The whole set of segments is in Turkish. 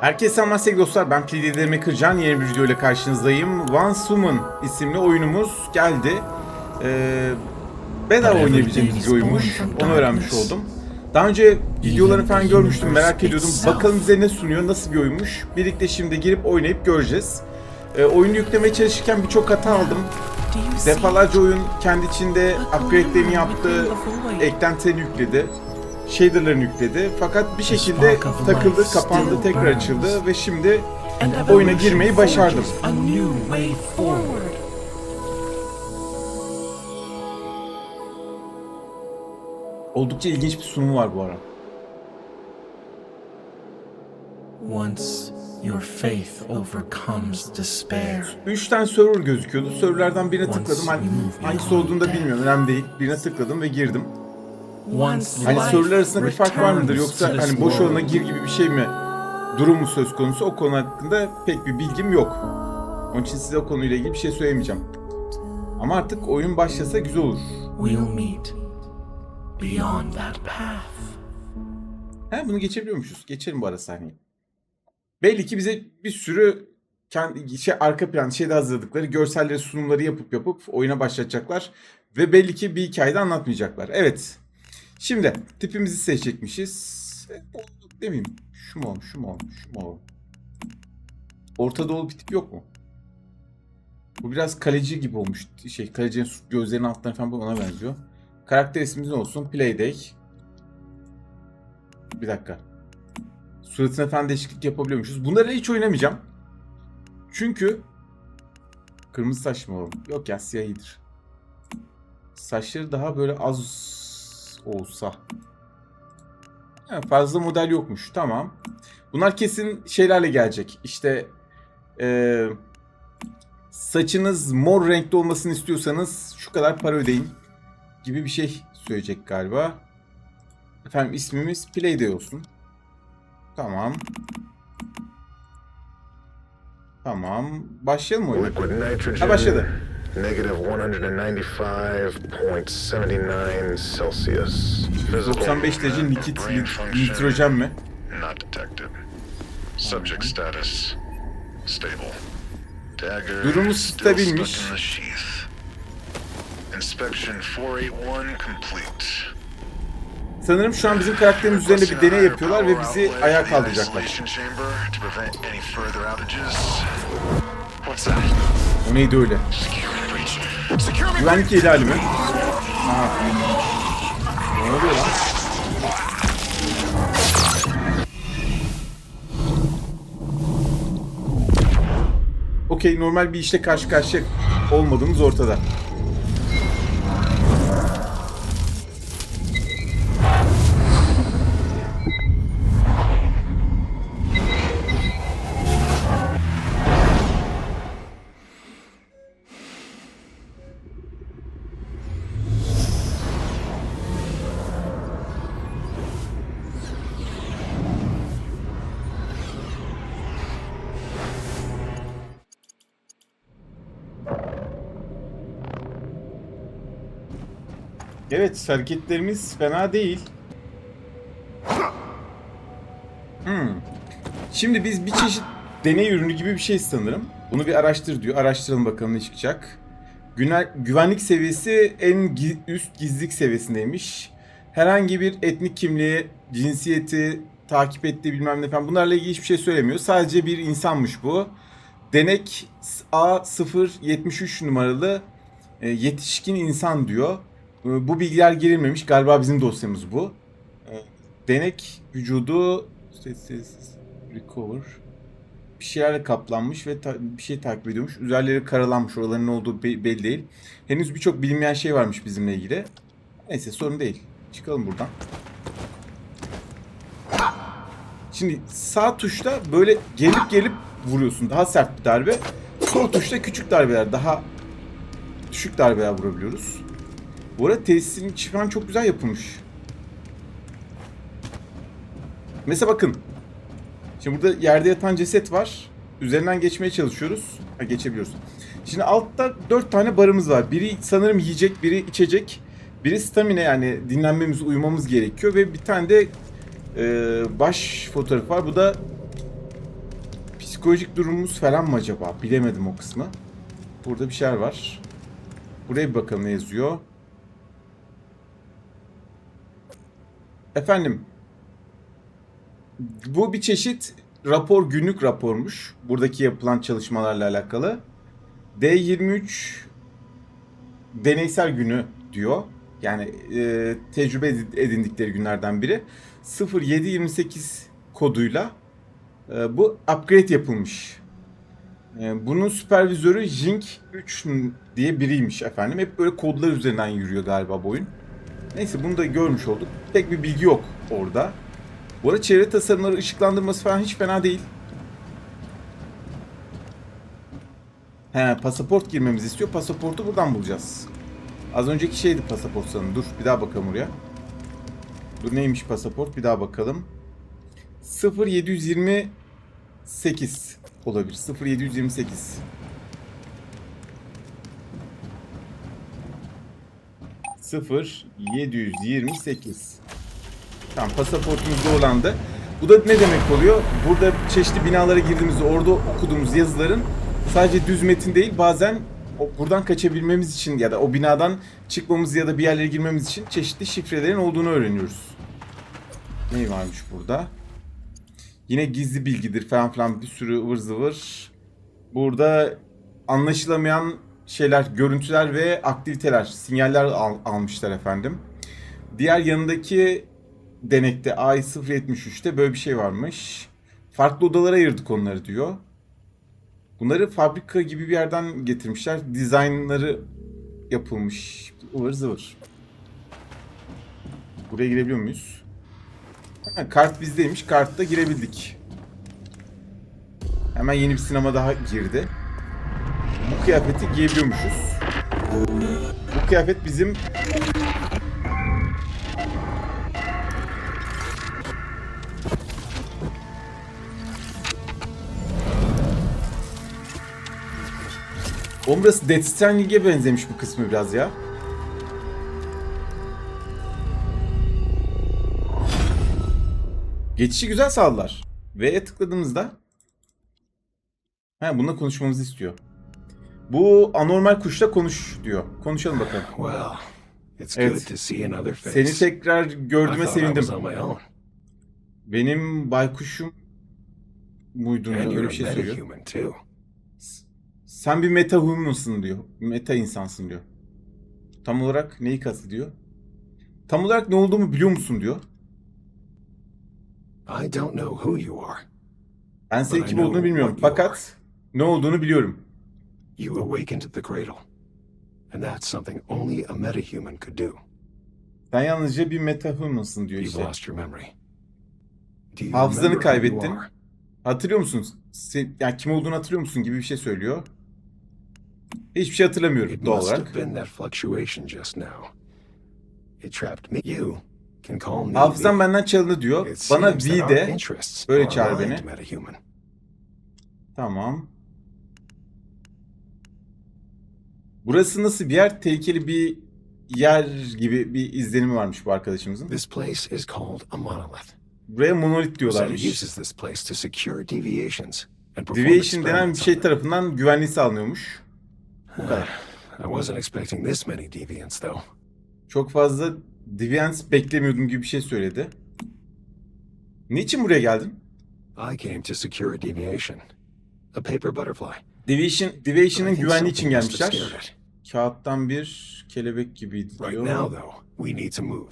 Herkese selamlar sevgili dostlar. Ben Pilidelerimi Kırcan. Yeni bir video ile karşınızdayım. One Summon isimli oyunumuz geldi. Ee, bedava oynayabileceğimiz bir oyunmuş. Onu öğrenmiş oldum. Daha önce videolarını falan görmüştüm. Merak ediyordum. Bakalım bize ne sunuyor, nasıl bir oyunmuş. Birlikte şimdi girip oynayıp göreceğiz. Ee, oyunu yüklemeye çalışırken birçok hata aldım. Defalarca oyun kendi içinde upgrade'lerini yaptı, eklentilerini yükledi, shader'larını yükledi. Fakat bir şekilde takıldı, kapandı, tekrar açıldı ve şimdi oyuna girmeyi başardım. Oldukça ilginç bir sunumu var bu ara. Once your faith overcomes despair. 3 tane server gözüküyordu. Serverlerden birine tıkladım. Hani hangisi olduğunu da bilmiyorum. Önemli değil. Birine tıkladım ve girdim. Hani serverler arasında bir fark var mıdır? Yoksa hani boş world. alana gir gibi bir şey mi? Durumu söz konusu. O konu hakkında pek bir bilgim yok. Onun için size o konuyla ilgili bir şey söylemeyeceğim. Ama artık oyun başlasa güzel olur. We'll meet beyond that path. He bunu geçebiliyormuşuz. Geçelim bu ara sahneyi. Belli ki bize bir sürü kendi şey arka plan şeyde hazırladıkları görselleri sunumları yapıp yapıp oyuna başlatacaklar ve belli ki bir hikayede anlatmayacaklar. Evet. Şimdi tipimizi seçecekmişiz. Demeyeyim. Şu mu şu mu şu mu? Orta Doğulu bir tip yok mu? Bu biraz kaleci gibi olmuş. Şey kalecinin gözlerinin altlarına falan ona benziyor. Karakter ismimiz olsun? Playday. Bir dakika. Suratına falan değişiklik yapabiliyormuşuz. Bunları hiç oynamayacağım. Çünkü kırmızı saç mı oğlum? Yok ya siyah iyidir. Saçları daha böyle az olsa. Ha, fazla model yokmuş. Tamam. Bunlar kesin şeylerle gelecek. İşte eee, saçınız mor renkli olmasını istiyorsanız şu kadar para ödeyin gibi bir şey söyleyecek galiba. Efendim ismimiz Playday olsun. Tamam. Tamam. Başlayalım mı oyuna? Ha başladı. Negative 195.79 Celsius. Physical 95 derece likit nitrojen mi? Not detected. Subject status stable. Dagger Durumu stabilmiş. Inspection 481 complete. Sanırım şu an bizim karakterimiz üzerinde bir deney yapıyorlar ve bizi ayağa kaldıracaklar. O neydi öyle? Güvenlik ihlali mi? Aha. Ne oluyor lan? Okey normal bir işle karşı karşıya olmadığımız ortada. Evet hareketlerimiz fena değil. Hmm. Şimdi biz bir çeşit deney ürünü gibi bir şey sanırım. Bunu bir araştır diyor. Araştıralım bakalım ne çıkacak. Güne- güvenlik seviyesi en gi- üst gizlilik seviyesindeymiş. Herhangi bir etnik kimliği, cinsiyeti, takip ettiği bilmem ne falan bunlarla ilgili hiçbir şey söylemiyor. Sadece bir insanmış bu. Denek A073 numaralı e, yetişkin insan diyor. E, Bu bilgiler girilmemiş. Galiba bizim dosyamız bu. Denek vücudu sessiz recover bir şeylerle kaplanmış ve bir şey takip ediyormuş. Üzerleri karalanmış. Oraların ne olduğu be- belli değil. Henüz birçok bilinmeyen şey varmış bizimle ilgili. Neyse sorun değil. Çıkalım buradan. Şimdi sağ tuşla böyle gelip gelip vuruyorsun. Daha sert bir darbe. Sol tuşla küçük darbeler. Daha düşük darbeler vurabiliyoruz. Bu arada tesisin içi falan çok güzel yapılmış. Mesela bakın. Şimdi burada yerde yatan ceset var. Üzerinden geçmeye çalışıyoruz. Ha, geçebiliyoruz. Şimdi altta dört tane barımız var. Biri sanırım yiyecek, biri içecek. Biri stamina yani dinlenmemiz, uyumamız gerekiyor. Ve bir tane de e, baş fotoğrafı var. Bu da psikolojik durumumuz falan mı acaba? Bilemedim o kısmı. Burada bir şeyler var. Buraya bir bakalım ne yazıyor. Efendim. Bu bir çeşit rapor, günlük rapormuş. Buradaki yapılan çalışmalarla alakalı. D23 deneysel günü diyor. Yani e, tecrübe edi- edindikleri günlerden biri. 0728 koduyla e, bu upgrade yapılmış. E, bunun süpervizörü Jink 3 diye biriymiş efendim. Hep böyle kodlar üzerinden yürüyor galiba bu oyun. Neyse bunu da görmüş olduk. Tek bir bilgi yok orada. Bu arada çevre tasarımları, ışıklandırması falan hiç fena değil. He, pasaport girmemizi istiyor. Pasaportu buradan bulacağız. Az önceki şeydi pasaport sanırım. Dur bir daha bakalım oraya. Dur neymiş pasaport? Bir daha bakalım. 0728 olabilir. 0728. Sıfır 728. Tamam pasaportumuz doğrulandı. Bu da ne demek oluyor? Burada çeşitli binalara girdiğimizde orada okuduğumuz yazıların sadece düz metin değil bazen buradan kaçabilmemiz için ya da o binadan çıkmamız ya da bir yerlere girmemiz için çeşitli şifrelerin olduğunu öğreniyoruz. Ne varmış burada? Yine gizli bilgidir falan filan bir sürü ıvır zıvır. Burada anlaşılamayan şeyler, görüntüler ve aktiviteler, sinyaller al- almışlar efendim. Diğer yanındaki denekte A073'te böyle bir şey varmış. Farklı odalara ayırdık onları diyor. Bunları fabrika gibi bir yerden getirmişler. Dizaynları yapılmış. ıvır zıvır. Buraya girebiliyor muyuz? Ha, kart bizdeymiş. Kartta girebildik. Hemen yeni bir sinema daha girdi. Kıyafeti giyebiliyormuşuz. Bu kıyafet bizim Oğlum burası Death Stranding'e benzemiş bu kısmı biraz ya. Geçişi güzel sağladılar. V'ye tıkladığımızda He bununla konuşmamızı istiyor. Bu anormal kuşla konuş diyor. Konuşalım bakalım. Well, it's Evet. good to see another face. Seni tekrar gördüğüme sevindim. Benim baykuşum muydun öyle bir şey too. Sen bir meta human'sın diyor. Meta insansın diyor. Tam olarak neyi kastediyor? Tam olarak ne olduğumu biliyor musun diyor. I don't know who you are. Ben senin kim olduğunu bilmiyorum. Fakat ne olduğunu biliyorum. You awakened the cradle. And that's something only a metahuman could do. Sen yalnızca bir meta human'sın diyor You've işte. lost your memory. Do you Hafızanı remember who you kaybettin. are? Hatırlıyor musun? Sen, yani kim olduğunu hatırlıyor musun gibi bir şey söylüyor. Hiçbir şey hatırlamıyorum It doğal must olarak. been that fluctuation just now. It trapped me. You can call me. Hafızam benden çalındı diyor. Bana V de böyle çağır beni. metahuman. Tamam. Burası nasıl bir yer? Tehlikeli bir yer gibi bir izlenimi varmış bu arkadaşımızın. This place is called a monolith. Buraya monolit diyorlarmış. uses this place to secure deviations and perform Deviation denen bir experiments şey on them. tarafından güvenliği sağlanıyormuş. Bu kadar. I wasn't expecting this many deviants, though. Çok fazla Deviants beklemiyordum gibi bir şey söyledi. Niçin buraya geldin? I came to secure a deviation. A paper butterfly. Deviation, Deviation'ın güvenliği için gelmişler. Kağıttan bir kelebek gibiydi Right diyor. now, though, we need to move.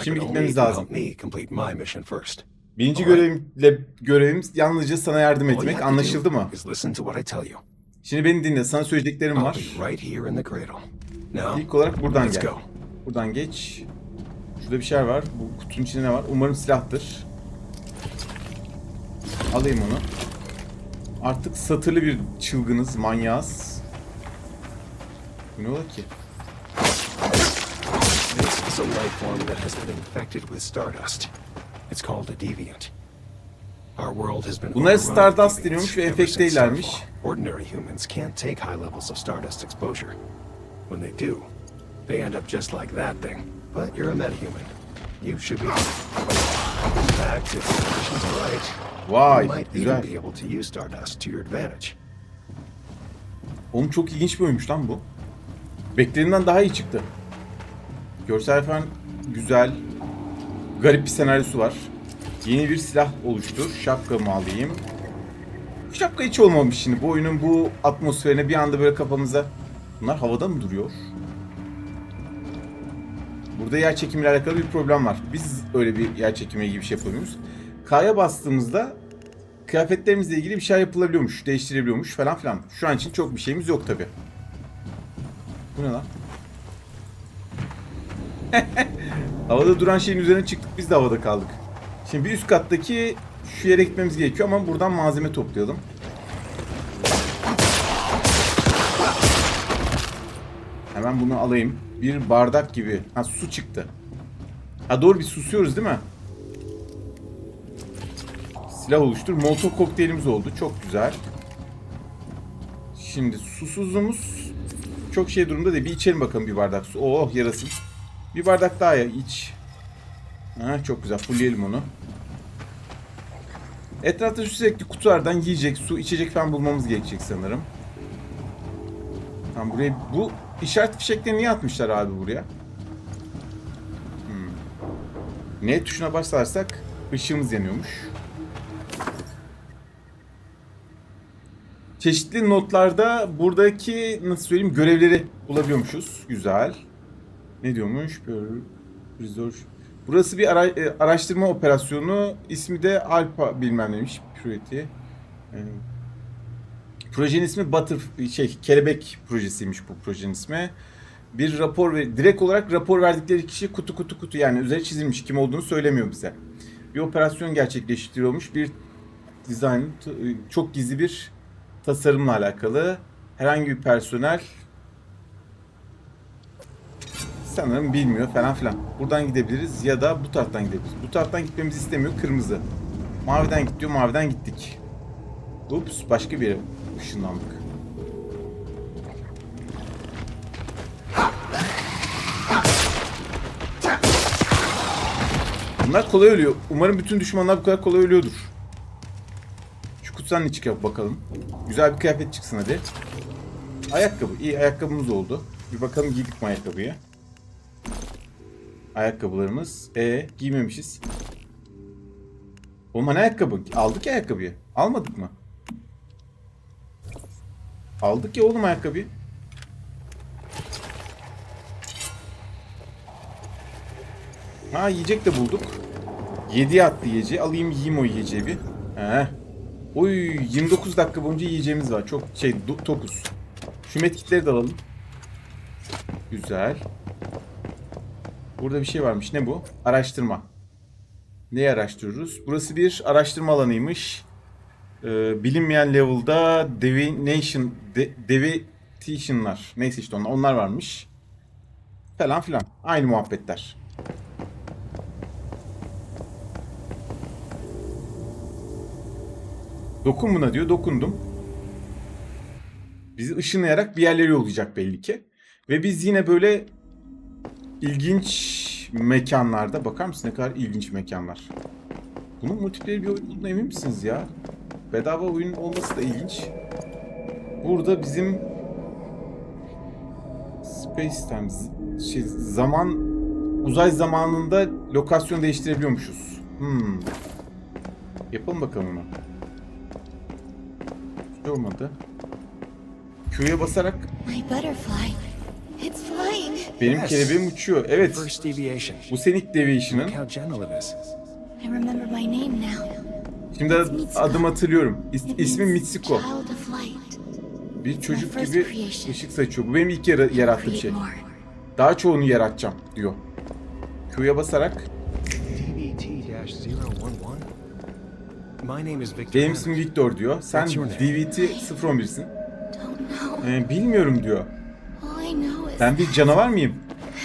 I Şimdi gitmemiz lazım. help me complete my mission first. Birinci görevimle görevim yalnızca sana yardım etmek. Anlaşıldı mı? Şimdi beni dinle. Sana söyleyeceklerim var. right here in the cradle. Now, İlk olarak buradan gel. Buradan geç. Şurada bir şey var. Bu kutunun içinde ne var? Umarım silahtır. Alayım onu. Artık satırlı bir çılgınız, manyağız. Bu ne ola ki? This is a life form that has been infected with stardust. It's called a deviant. Our world has been with stardust deniyormuş ve. Starfall. Ordinary humans can't take high levels of stardust exposure. When they do, they end up just like that thing. But you're a metahuman. You should be. fact, if the right, Vay güzel. even be able to use Stardust to your advantage. Oğlum çok ilginç bir oyunmuş lan bu. Beklediğimden daha iyi çıktı. Görsel falan güzel. Garip bir senaryosu var. Yeni bir silah oluştur. Şapkamı alayım. Bu şapka hiç olmamış şimdi. Bu oyunun bu atmosferine bir anda böyle kafamıza... Bunlar havada mı duruyor? Burada yer çekimiyle alakalı bir problem var. Biz öyle bir yer çekimi gibi bir şey yapamıyoruz. K'ya bastığımızda kıyafetlerimizle ilgili bir şey yapılabiliyormuş, değiştirebiliyormuş falan filan. Şu an için çok bir şeyimiz yok tabi. Bu ne lan? havada duran şeyin üzerine çıktık biz de havada kaldık. Şimdi bir üst kattaki şu yere gitmemiz gerekiyor ama buradan malzeme toplayalım. Hemen bunu alayım. Bir bardak gibi. Ha su çıktı. Ha doğru biz susuyoruz değil mi? Silah oluştur. Molotov kokteylimiz oldu. Çok güzel. Şimdi susuzluğumuz çok şey durumda değil. Bir içelim bakalım bir bardak su. Oh yarasın. Bir bardak daha ya iç. Ha, çok güzel. Fullleyelim onu. Etrafta sürekli kutulardan yiyecek, su, içecek falan bulmamız gerekecek sanırım. Tamam buraya bu işaret fişekleri niye atmışlar abi buraya? Hmm. N tuşuna basarsak ışığımız yanıyormuş. Çeşitli notlarda buradaki nasıl söyleyeyim görevleri bulabiliyormuşuz. Güzel. Ne diyormuş? Burası bir ara- e, araştırma operasyonu. İsmi de Alpha bilmem neymiş. Purity. Ee, projenin ismi Butter şey kelebek projesiymiş bu projenin ismi. Bir rapor ve direkt olarak rapor verdikleri kişi kutu kutu kutu yani üzeri çizilmiş kim olduğunu söylemiyor bize. Bir operasyon gerçekleştiriyormuş. Bir design t- çok gizli bir tasarımla alakalı. Herhangi bir personel sanırım bilmiyor falan filan. Buradan gidebiliriz ya da bu taraftan gidebiliriz. Bu taraftan gitmemizi istemiyor kırmızı. Maviden git diyor maviden gittik. Ups başka bir yere ışınlandık. Bunlar kolay ölüyor. Umarım bütün düşmanlar bu kadar kolay ölüyordur. Kutudan ne çıkıyor bakalım. Güzel bir kıyafet çıksın hadi. Ayakkabı. İyi ayakkabımız oldu. Bir bakalım giydik mi ayakkabıyı. Ayakkabılarımız. E giymemişiz. Oğlum hani ayakkabı? Aldık ya ayakkabıyı. Almadık mı? Aldık ya oğlum ayakkabıyı. Ha yiyecek de bulduk. 7'ye attı yiyeceği. Alayım yiyeyim o yiyeceği bir. He. Oy 29 dakika boyunca yiyeceğimiz var. Çok şey tokuz. Şu metkitleri de alalım. Güzel. Burada bir şey varmış. Ne bu? Araştırma. Neyi araştırıyoruz? Burası bir araştırma alanıymış. Ee, bilinmeyen level'da divination, de, devitation'lar. Neyse işte onlar, onlar varmış. Falan filan. Aynı muhabbetler. Dokun buna diyor. Dokundum. Bizi ışınlayarak bir yerlere yollayacak belli ki. Ve biz yine böyle ilginç mekanlarda bakar mısın ne kadar ilginç mekanlar. Bunun multiplayer bir oyun olduğuna emin misiniz ya? Bedava oyun olması da ilginç. Burada bizim Space Time şey, zaman uzay zamanında lokasyon değiştirebiliyormuşuz. Hmm. Yapalım bakalım onu. Olmadı. Q'ya basarak My butterfly. It's flying. benim Yes. kelebeğim uçuyor. Evet. First deviation. Bu senin ilk deviation'ın. Look how gentle it is. I remember my name now. Şimdi ad- adım hatırlıyorum. İs, means Mitsuko. Child of light. Bir çocuk gibi ışık saçıyor. Bu benim ilk yara- yarattığım Create şey. more. Daha çoğunu yaratacağım diyor. Q'ya basarak benim ismim Victor diyor. Sen? DVT 011'sin. Don't know. Ee, bilmiyorum diyor. Ben bir canavar mıyım?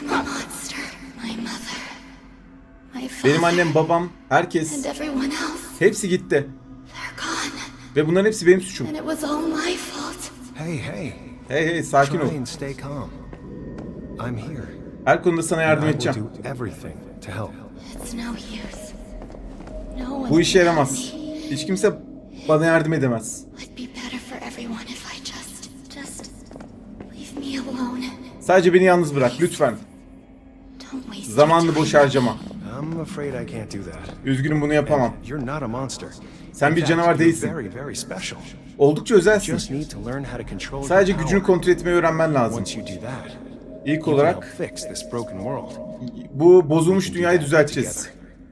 I'm a monster. My mother. My father. Benim annem, babam, And herkes everyone else. hepsi gitti. They're gone. Ve bunların hepsi benim suçum. And it was all my fault. Hey, hey. Hey hey sakin ol. Her konuda sana yardım edeceğim. do everything to help. It's no use. No one Bu işe yaramaz. Hiç kimse bana yardım edemez. Sadece beni yalnız bırak lütfen. Zamanını boş harcama. Üzgünüm bunu yapamam. Sen bir canavar değilsin. Oldukça özelsin. Sadece gücünü kontrol etmeyi öğrenmen lazım. İlk olarak bu bozulmuş dünyayı düzelteceğiz.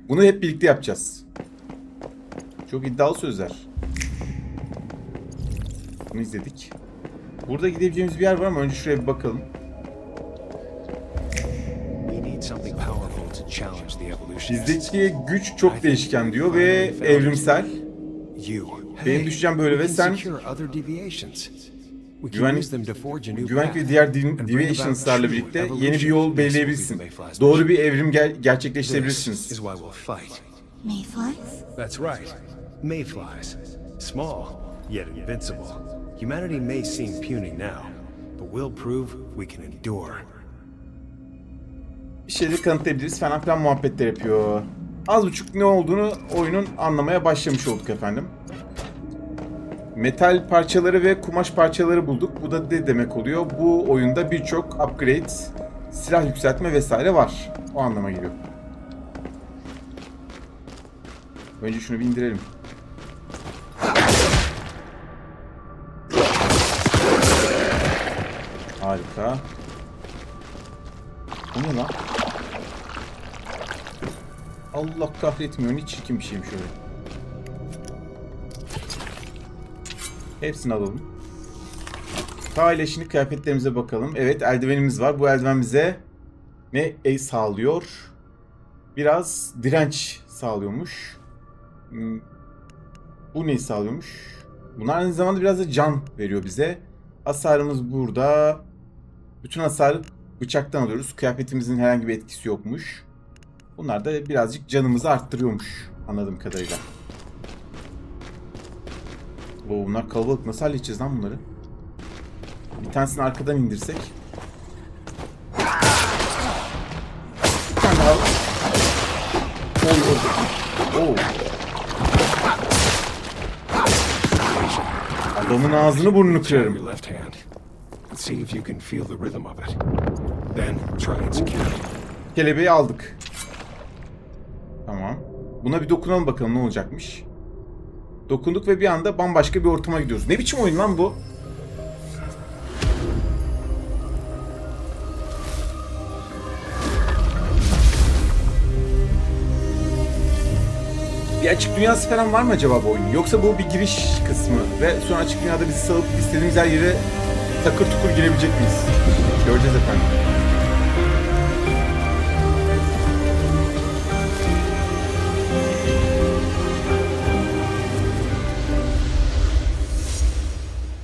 Bunu hep birlikte yapacağız. Çok iddialı sözler. Bunu izledik. Burada gidebileceğimiz bir yer var ama önce şuraya bir bakalım. We need something powerful to challenge the evolutionists. Bizdeki güç çok değişken diyor ve evrimsel. Benim düşüncem böyle ve sen Güvenlik- use them to forge a new güvenlik ve diğer deviations'larla birlikte yeni bir yol belirleyebilirsin. Doğru bir evrim ger- gerçekleştirebilirsiniz. Mayflies? That's right. Mayflies. Small, yet invincible. Humanity may seem puny now, but we'll prove we can endure. şeyleri kanıtlayabiliriz falan filan muhabbetler yapıyor. Az buçuk ne olduğunu oyunun anlamaya başlamış olduk efendim. Metal parçaları ve kumaş parçaları bulduk. Bu da ne demek oluyor? Bu oyunda birçok upgrade, silah yükseltme vesaire var. O anlama geliyor. Önce şunu bir indirelim. Harika. Bu ne lan? Allah kahretmiyor. Ne çirkin bir şeymiş öyle. Hepsini alalım. İle şimdi kıyafetlerimize bakalım. Evet eldivenimiz var. Bu eldiven bize ne e sağlıyor? Biraz direnç sağlıyormuş. Hmm, Bu neyi sağlıyormuş? Bunlar aynı zamanda biraz da can veriyor bize. Hasarımız burada. Bütün hasarı bıçaktan alıyoruz. Kıyafetimizin herhangi bir etkisi yokmuş. Bunlar da birazcık canımızı arttırıyormuş anladığım kadarıyla. Oo, bunlar kalabalık. Nasıl halledeceğiz lan bunları? Bir tanesini arkadan indirsek. Bir tane daha. Oy. Oo. Adamın ağzını burnunu kırarım. See if you can feel the rhythm of it. Then try and secure it. Kelebeği aldık. Tamam. Buna bir dokunalım bakalım ne olacakmış. Dokunduk ve bir anda bambaşka bir ortama gidiyoruz. Ne biçim oyun lan bu? Bir açık dünyası falan var mı acaba bu oyun? Yoksa bu bir giriş kısmı ve sonra açık dünyada bizi salıp istediğimiz her yere takır tukur girebilecek miyiz? Göreceğiz efendim.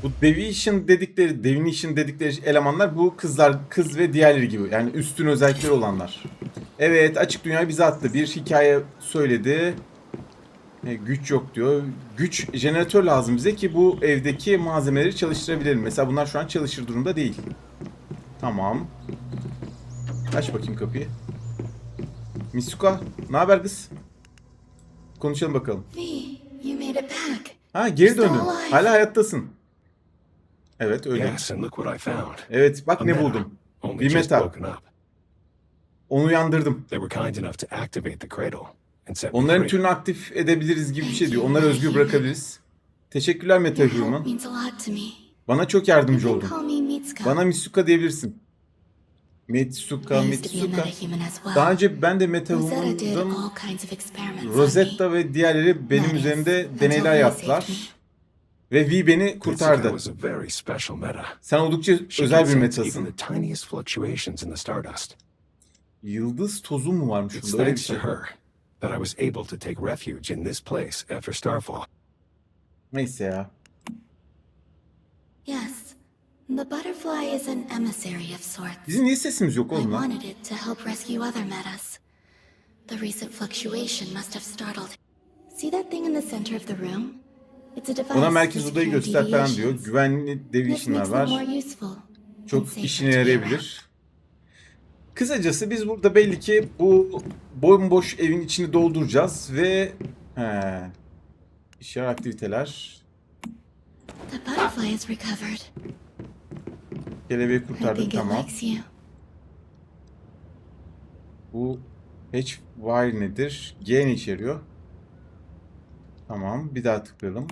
Bu Deviation dedikleri, Deviation dedikleri elemanlar bu kızlar, kız ve diğerleri gibi. Yani üstün özellikleri olanlar. Evet, açık dünya bize attı. Bir hikaye söyledi. E, güç yok diyor. Güç jeneratör lazım bize ki bu evdeki malzemeleri çalıştırabilelim. Mesela bunlar şu an çalışır durumda değil. Tamam. Aç bakayım kapıyı. Misuka, ne haber kız? Konuşalım bakalım. Ha geri döndün. Hala hayattasın. Evet öyle. Evet bak ne metal, buldum. Bir metal. Onu uyandırdım. Onların türünü aktif edebiliriz gibi bir şey diyor. Onları özgür bırakabiliriz. Teşekkürler Meta Human. Bana çok yardımcı oldun. Bana Mitsuka diyebilirsin. Mitsuka, Mitsuka. Daha önce ben de Meta Human'dım. Rosetta ve diğerleri benim üzerimde deneyler yaptılar. Ve V beni kurtardı. Sen oldukça özel bir metasın. Yıldız tozu mu varmış? Öyle bir thanks to şey. That I was able to take refuge in this place after Starfall. Neyse ya. Yes. The butterfly is an emissary of sorts. Bizim niye sesimiz yok I oğlum lan? wanted it to help rescue other metas. The recent fluctuation must have startled. See that thing in the center of the room? It's a device Ona merkez odayı göster falan diyor. Güvenli This deviation'lar var. more useful. and Çok işine yarayabilir. Kısacası biz burada belli ki bu bomboş evin içini dolduracağız ve He. İşler aktiviteler. Kelebeği kurtardık tamam. Bu hatch wire nedir? G ne içeriyor? Tamam. Bir daha tıklayalım.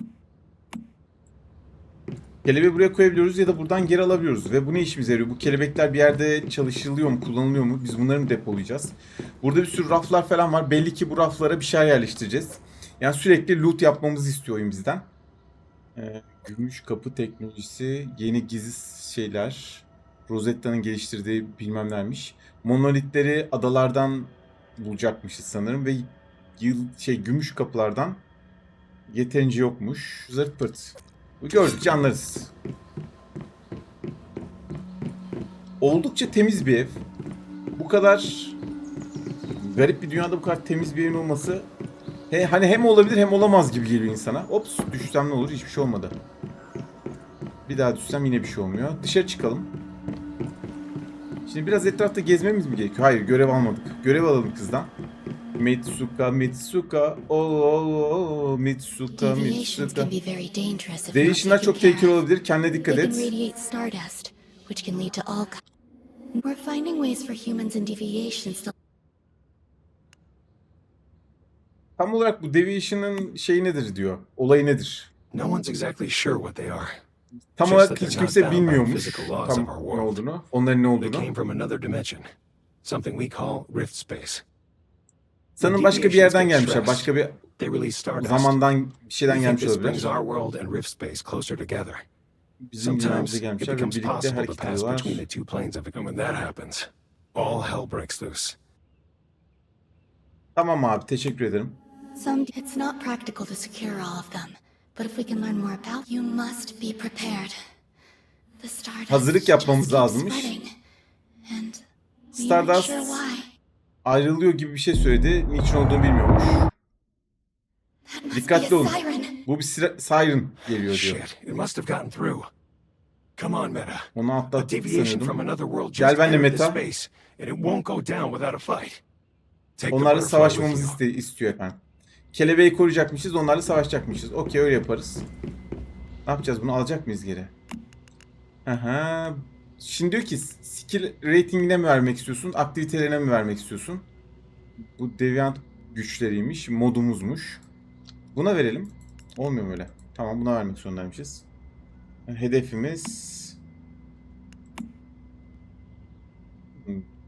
Kelebeği buraya koyabiliyoruz ya da buradan geri alabiliyoruz. Ve bu ne işimize yarıyor? Bu kelebekler bir yerde çalışılıyor mu, kullanılıyor mu? Biz bunları mı depolayacağız? Burada bir sürü raflar falan var. Belli ki bu raflara bir şeyler yerleştireceğiz. Yani sürekli loot yapmamızı istiyor oyun bizden. Ee, gümüş kapı teknolojisi, yeni gizli şeyler. Rosetta'nın geliştirdiği bilmem nelermiş. Monolitleri adalardan bulacakmışız sanırım ve yıl şey gümüş kapılardan yeterince yokmuş. Zırt pırt. Gördükçe anlarız. Oldukça temiz bir ev. Bu kadar garip bir dünyada bu kadar temiz bir evin olması he, hani hem olabilir hem olamaz gibi geliyor insana. Ops düşsem ne olur hiçbir şey olmadı. Bir daha düşsem yine bir şey olmuyor. Dışarı çıkalım. Şimdi biraz etrafta gezmemiz mi gerekiyor? Hayır görev almadık. Görev alalım kızdan. Mitsuka Mitsuka o o o Mitsuka Deviations Mitsuka. can be very dangerous if Deviation'lar not çok tehlikeli olabilir. Kendine dikkat They can et. radiate stardust, which can lead to all ki- We're finding ways for humans and deviations to Tam olarak bu Deviation'ın şeyi nedir diyor. Olayı nedir? No one's exactly sure what they are. Tam olarak hiç kimse bilmiyormuş tam ne olduğunu. Onların ne They olduğunu. came from another dimension. Something we call Rift Space. Sanırım başka bir yerden gelmişler. Başka bir zamandan bir şeyden gelmiş olabilir. Bizim dünyamıza gelmişler ve becomes birlikte hareket ediyorlar. all hell breaks loose. Tamam abi teşekkür ederim. Some it's not practical to secure all of them, but if we can learn more about you must be prepared. The stardust Hazırlık yapmamız lazımmış. Stardust-. Ayrılıyor gibi bir şey söyledi. Niçin olduğunu bilmiyormuş. Dikkatli olun. Bu bir sira- siren geliyor diyor. İt must have gotten through. Come on, Meta. Onu atlattık sanıyordum. Gel benimle Meta. space, and it won't go down without a fight. Take the Onlarla savaşmamızı iste- istiyor efendim. Kelebeği koruyacakmışız, onlarla savaşacakmışız. Okey öyle yaparız. Ne yapacağız bunu alacak mıyız geri? Aha. Şimdi diyor ki skill ratingine mi vermek istiyorsun, aktivitelerine mi vermek istiyorsun? Bu deviant güçleriymiş, modumuzmuş. Buna verelim. Olmuyor mu öyle? Tamam buna vermek zorundaymışız. Hedefimiz...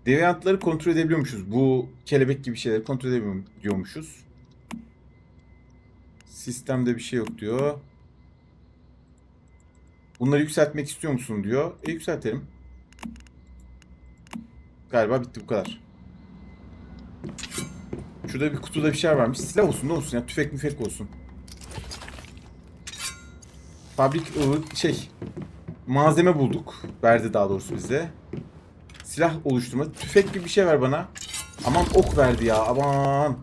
Deviantları kontrol edebiliyormuşuz. Bu kelebek gibi şeyleri kontrol edebiliyormuşuz. Sistemde bir şey yok diyor. Bunları yükseltmek istiyor musun diyor. E yükseltelim. Galiba bitti bu kadar. Şurada bir kutuda bir şey varmış. Silah olsun ne olsun ya tüfek müfek olsun. Fabrik ıı, şey malzeme bulduk. Verdi daha doğrusu bize. Silah oluşturma. Tüfek gibi bir şey ver bana. Aman ok verdi ya aman.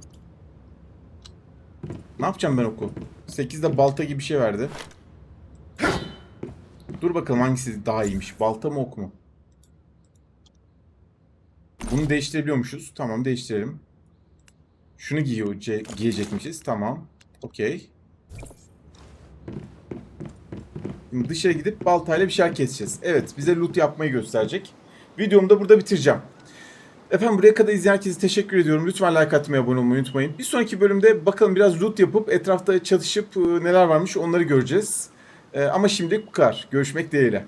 Ne yapacağım ben oku? 8'de balta gibi bir şey verdi. Dur bakalım hangisi daha iyiymiş. Balta mı ok mu? Bunu değiştirebiliyormuşuz. Tamam değiştirelim. Şunu giyiyor, giyecekmişiz. Tamam. Okey. Şimdi dışarı gidip baltayla bir şeyler keseceğiz. Evet bize loot yapmayı gösterecek. Videomu da burada bitireceğim. Efendim buraya kadar izleyen herkese teşekkür ediyorum. Lütfen like atmayı, abone olmayı unutmayın. Bir sonraki bölümde bakalım biraz loot yapıp etrafta çalışıp e, neler varmış onları göreceğiz. E, ama şimdi bu kadar. Görüşmek dileğiyle.